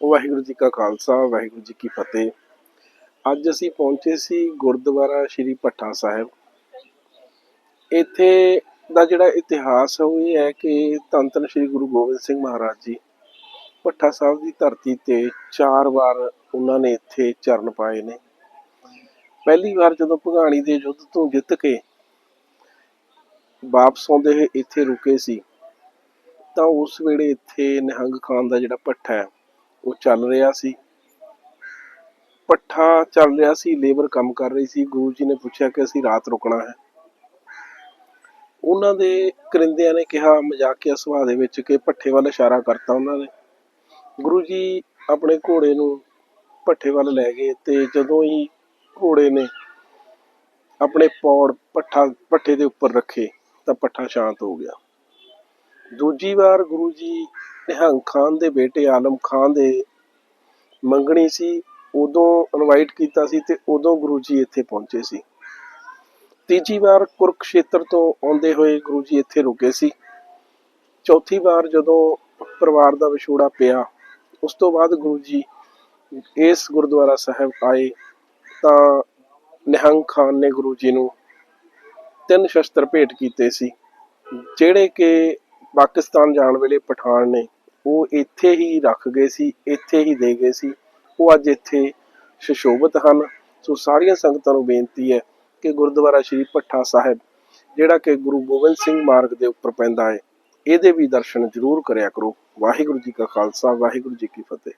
ਵਾਹਿਗੁਰੂ ਜੀ ਕਾ ਖਾਲਸਾ, ਵਾਹਿਗੁਰੂ ਜੀ ਕੀ ਫਤਿਹ। ਅੱਜ ਅਸੀਂ ਪਹੁੰਚੇ ਸੀ ਗੁਰਦੁਆਰਾ ਸ਼੍ਰੀ ਭੱਠਾ ਸਾਹਿਬ। ਇੱਥੇ ਦਾ ਜਿਹੜਾ ਇਤਿਹਾਸ ਹੈ, ਉਹ ਇਹ ਹੈ ਕਿ ਧੰਨ ਧੰਨ ਸ਼੍ਰੀ ਗੁਰੂ ਗੋਬਿੰਦ ਸਿੰਘ ਮਹਾਰਾਜ ਜੀ ਭੱਠਾ ਸਾਹਿਬ ਦੀ ਧਰਤੀ ਤੇ ਚਾਰ ਵਾਰ ਉਹਨਾਂ ਨੇ ਇੱਥੇ ਚਰਨ ਪਾਏ ਨੇ। ਪਹਿਲੀ ਵਾਰ ਜਦੋਂ ਭਗਾਣੀ ਦੇ ਯੁੱਧ ਤੋਂ ਜਿੱਤ ਕੇ ਵਾਪਸ ਆਉਂਦੇ ਹੋਏ ਇੱਥੇ ਰੁਕੇ ਸੀ, ਤਾਂ ਉਸ ਵੇਲੇ ਇੱਥੇ ਨਿਹੰਗ ਖਾਨ ਦਾ ਜਿਹੜਾ ਭੱਠਾ ਹੈ ਉਹ ਚੱਲ ਰਿਹਾ ਸੀ। ਪੱਠਾ ਚੱਲ ਰਿਹਾ ਸੀ, ਲੇਬਰ ਕੰਮ ਕਰ ਰਹੀ ਸੀ। ਗੁਰੂ ਜੀ ਨੇ ਪੁੱਛਿਆ ਕਿ ਅਸੀਂ ਰਾਤ ਰੁਕਣਾ ਹੈ। ਉਹਨਾਂ ਦੇ ਕਰਿੰਦਿਆਂ ਨੇ ਕਿਹਾ ਮਜ਼ਾਕੀਆ ਸੁਭਾਅ ਦੇ ਵਿੱਚ ਕਿ ਭੱਠੇ ਵੱਲ ਇਸ਼ਾਰਾ ਕਰਤਾ ਉਹਨਾਂ ਨੇ। ਗੁਰੂ ਜੀ ਆਪਣੇ ਘੋੜੇ ਨੂੰ ਭੱਠੇ ਵੱਲ ਲੈ ਗਏ ਤੇ ਜਦੋਂ ਹੀ ਘੋੜੇ ਨੇ ਆਪਣੇ ਪੌੜ ਪੱਠਾ ਭੱਠੇ ਦੇ ਉੱਪਰ ਰੱਖੇ ਤਾਂ ਪੱਠਾ ਸ਼ਾਂਤ ਹੋ ਗਿਆ। ਦੂਜੀ ਵਾਰ ਗੁਰੂ ਜੀ ਨਿਹੰਗ ਖਾਨ ਦੇ ਬੇਟੇ ਆਲਮ ਖਾਨ ਦੇ ਮੰਗਣੀ ਸੀ, ਉਦੋਂ ਇਨਵਾਈਟ ਕੀਤਾ ਸੀ ਤੇ ਉਦੋਂ ਗੁਰੂ ਜੀ ਇੱਥੇ ਪਹੁੰਚੇ ਸੀ। ਤੀਜੀ ਵਾਰ ਕੁਰਕਸ਼ੇਤਰ ਤੋਂ ਆਉਂਦੇ ਹੋਏ ਗੁਰੂ ਜੀ ਇੱਥੇ ਰੁਕੇ ਸੀ। ਚੌਥੀ ਵਾਰ ਜਦੋਂ ਪਰਿਵਾਰ ਦਾ ਵਿਛੋੜਾ ਪਿਆ, ਉਸ ਤੋਂ ਬਾਅਦ ਗੁਰੂ ਜੀ ਇਸ ਗੁਰਦੁਆਰਾ ਸਾਹਿਬ ਆਏ ਤਾਂ ਨਿਹੰਗ ਖਾਨ ਨੇ ਗੁਰੂ ਜੀ ਨੂੰ ਤਿੰਨ ਸ਼ਸਤਰ ਭੇਟ ਕੀਤੇ ਸੀ, ਜਿਹੜੇ ਕਿ ਪਾਕਿਸਤਾਨ ਜਾਣ ਵੇਲੇ ਪਠਾਨ ਨੇ ਉਹ ਇੱਥੇ ਹੀ ਰੱਖ ਗਏ ਸੀ, ਇੱਥੇ ਹੀ ਦੇ ਗਏ ਸੀ। ਉਹ ਅੱਜ ਇੱਥੇ ਸ਼ਸ਼ੋਭਤ ਹਨ। ਸੋ ਸਾਰੀਆਂ ਸੰਗਤਾਂ ਨੂੰ ਬੇਨਤੀ ਹੈ ਕਿ ਗੁਰਦੁਆਰਾ ਸ਼੍ਰੀ ਭੱਠਾ ਸਾਹਿਬ, ਜਿਹੜਾ ਕਿ ਗੁਰੂ ਗੋਬਿੰਦ ਸਿੰਘ ਮਾਰਗ ਦੇ ਉੱਪਰ ਪੈਂਦਾ ਹੈ, ਇਹਦੇ ਵੀ ਦਰਸ਼ਨ ਜ਼ਰੂਰ ਕਰਿਆ ਕਰੋ। ਵਾਹਿਗੁਰੂ ਜੀ ਕਾ ਖਾਲਸਾ, ਵਾਹਿਗੁਰੂ ਜੀ ਕੀ ਫਤਿਹ।